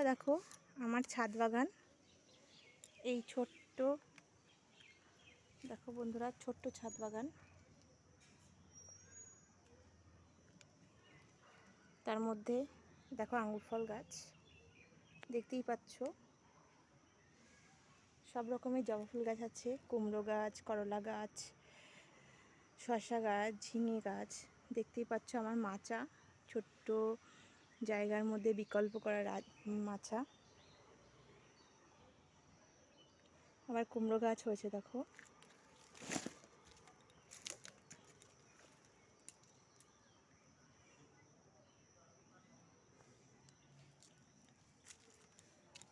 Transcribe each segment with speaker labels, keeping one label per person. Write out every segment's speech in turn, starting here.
Speaker 1: বন্ধুরা দেখো, আমার ছাদ বাগান। এই ছোট্ট, দেখো বন্ধুরা, ছোট্ট ছাদ বাগান। তার মধ্যে দেখো আঙুর ফল গাছ, দেখতেই পাচ্ছ। সব রকমের জবা ফুল গাছ আছে, কুমড়ো গাছ, করলা গাছ, শসা গাছ, ঝিঙে গাছ, দেখতেই পাচ্ছ আমার মাচা, ছোট্ট জায়গার মধ্যে বিকল্প করা মাচা আবার কুমড়ো গাছ হয়েছে, দেখো।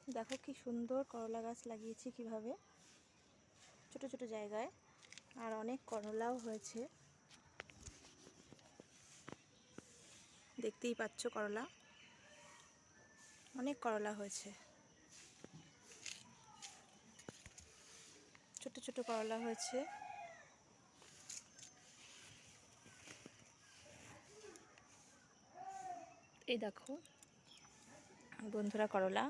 Speaker 1: দেখো কি সুন্দর করলা গাছ লাগিয়েছি কীভাবে। ছোট ছোট জায়গায়। আর অনেক করলাও হয়েছে। দেখতেই পাচ্ছ করলা। অনেক করলা হয়েছে। ছোট ছোট করলা হয়েছে। এই দেখো, বন্ধুরা করলা।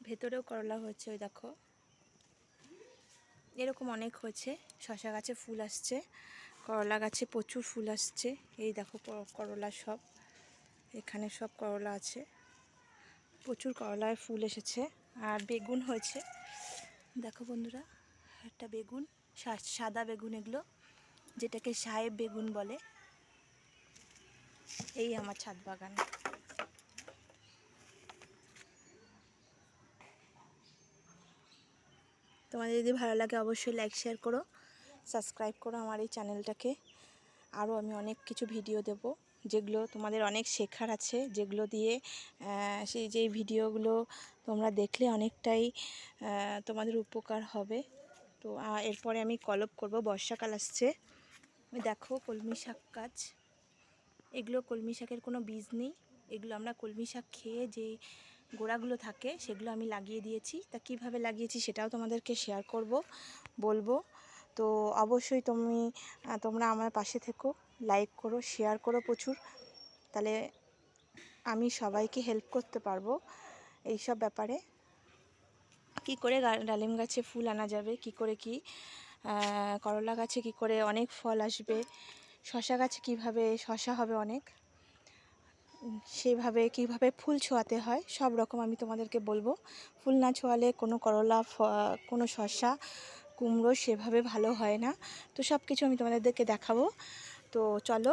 Speaker 1: ভেতরেও করলা হয়েছে, ওই দেখো। এরকম অনেক হয়েছে। শশা গাছে ফুল আসছে, করলা গাছে প্রচুর ফুল আসছে। এই দেখো করলা সব, এখানে সব করলা আছে। প্রচুর করলায় ফুল এসেছে। আর বেগুন হয়েছে। দেখো বন্ধুরা, একটা বেগুন সাদা বেগুন এগুলো, যেটাকে সাহেব বেগুন বলে। এই আমার ছাদ বাগান। তোমাদের যদি ভালো লাগে অবশ্যই লাইক শেয়ার করো সাবস্ক্রাইব করো আমার এই চ্যানেলটাকে আরও আমি অনেক কিছু ভিডিও দেব, যেগুলো তোমাদের অনেক শেখার আছে, যেগুলো দিয়ে সেই যেই ভিডিওগুলো তোমরা দেখলে অনেকটাই তোমাদের উপকার হবে। তো এরপরে আমি কলপ করব, বর্ষাকাল আসছে। দেখো, কলমি শাক কাজ এগুলো কলমি শাকের কোনো বীজ নেই। এগুলো আমরা কলমি শাক খেয়ে যে গোড়াগুলো থাকে, সেগুলো আমি লাগিয়ে দিয়েছি। তা কীভাবে লাগিয়েছি সেটাও তোমাদেরকে শেয়ার করব, বলব। তো অবশ্যই তুমি তোমরা আমার পাশে থেকো লাইক করো শেয়ার করো প্রচুর। তাহলে আমি সবাইকে হেল্প করতে পারব এই সব ব্যাপারে। কি করে ডালিম গাছে ফুল আনা যাবে, কি করে কি করলা গাছে কি করে অনেক ফল আসবে শশা গাছে কীভাবে শশা হবে অনেক। উম, সেইভাবে কীভাবে ফুল ছোঁয়াতে হয় সব রকম আমি তোমাদেরকে বলব। ফুল না ছোঁয়ালে কোনো করলা কোনো শসা কুমড়ো সেভাবে ভালো হয় না। তো সব কিছু আমি তোমাদেরকে দেখাবো। তো চলো